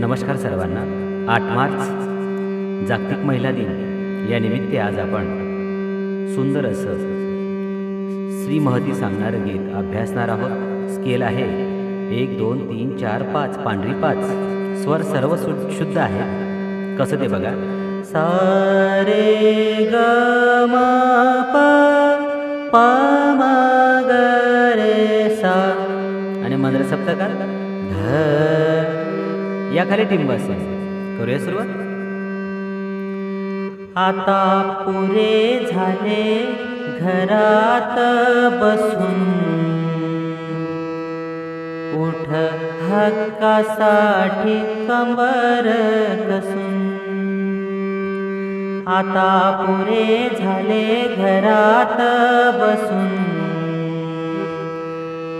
नमस्कार सर्वांना. आठ मार्च जागतिक महिला दिन. या निमित्त आज आपण सुंदर असं श्री महती सांगणारं गीत अभ्यासणार आहोत. स्केल आहे एक दोन तीन चार पाच. पांढरी पाच. स्वर सर्व सु- शुद्ध आहे. कसं ते बघा. सारे ग मा पा प ग रे सा. आणि मंद्र सप्तकार ध या खाली टिंब असेल करूया सुरुवात? आता पुरे झाले घरात बसून. उठ हक्कासाठी कंबर कसून. आता पुरे झाले घरात बसून.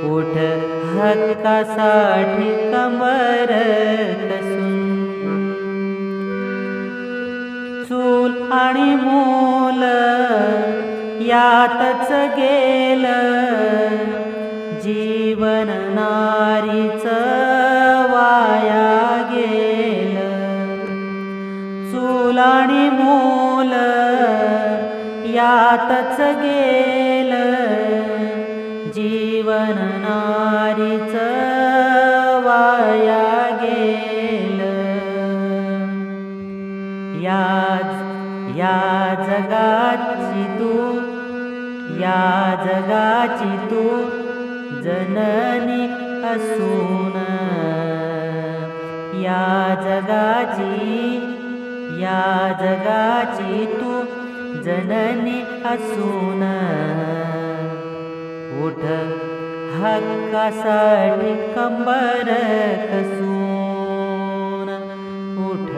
उठ हक्कासाठी कमर कसून चूल आणि मूल यातच गेलं. जीवन नारीच वाया गेलं. चूल आणि मूल यातच गेल. जीवन नारीच वाया गेलं. याच या जगाची तू या जगाची तू जननी असून. या जगाची या जगाची तू जननी असून. उठ हक्कासाठी कंबर कसून उठ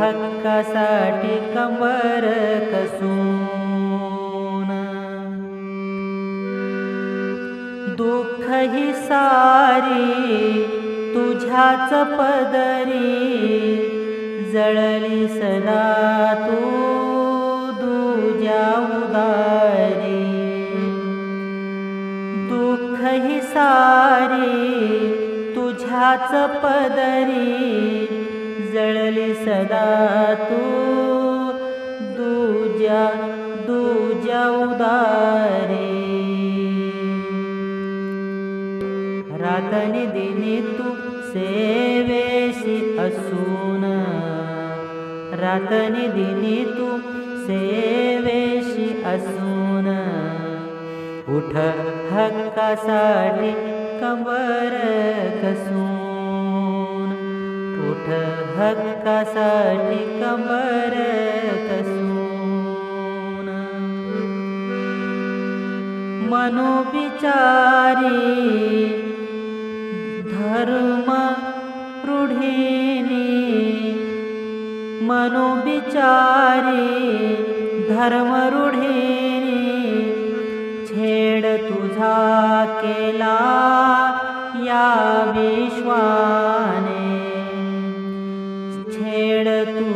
हक्कासाठी कंबर कसून दुःख ही सारी तुझ्याच पदरी जळली सदा तू दुजाऊ. तारी तुझ्याच पदरी जळली सदा तू. दुजा दुजा उदारी. रातनी दिनी तू सेवेशी असून रातनी दिनी तू सेवेशी असून. उठ हक्कासाठी कंबर कसून कंबर कसून मनोविचारी धर्म रूढीनी मनोविचारी धर्म रूढीनी छेड तुझा केला या विश्वाने. छेड तू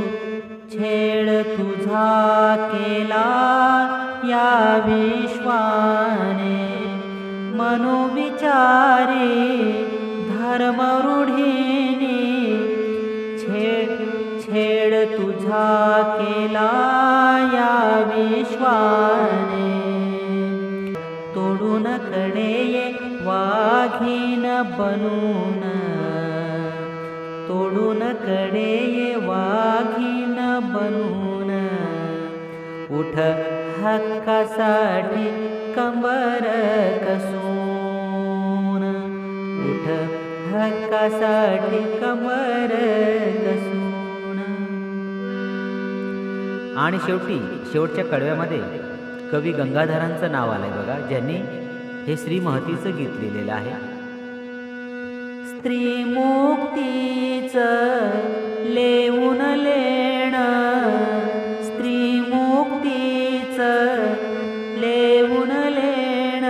छेड तुझा केला या विश्वाने. मनोविचारी धर्मरूढिनी छेड छेड तुझा केला या विश्वाने. तोडून कडे ये वाघीन बनून तोडून कडे ये वाघीन बनून उठ हक्कासाठी कंबर कसून उठ हक्कासाठी कंबर कसून आणि शेवटी शेवटच्या कडव्यामध्ये कवी गंगाधरांचं नाव आलंय बघा ज्यांनी हे श्री महतीचं गीत लिहिलेलं आहे. स्त्री मुक्तीच लेऊन लेण स्त्री मुक्तीच लेऊन लेण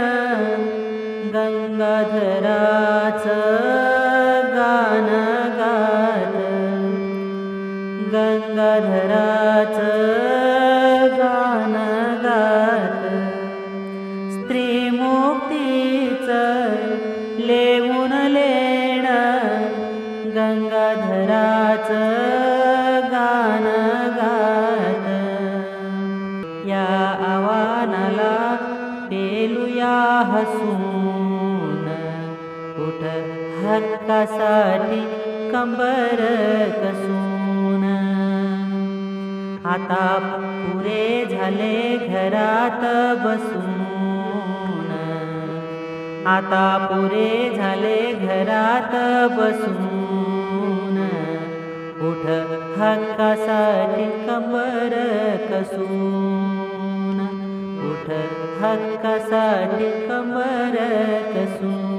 गंगाधराच गान गात गंगाधरा हसून उठ हक्कासाठी कंबर कसून आता पुरे झाले घरात बसून। आता पुरे झाले घरात बसून। उठ हक्कासाठी कंबर कसून उठ ह कमरत सू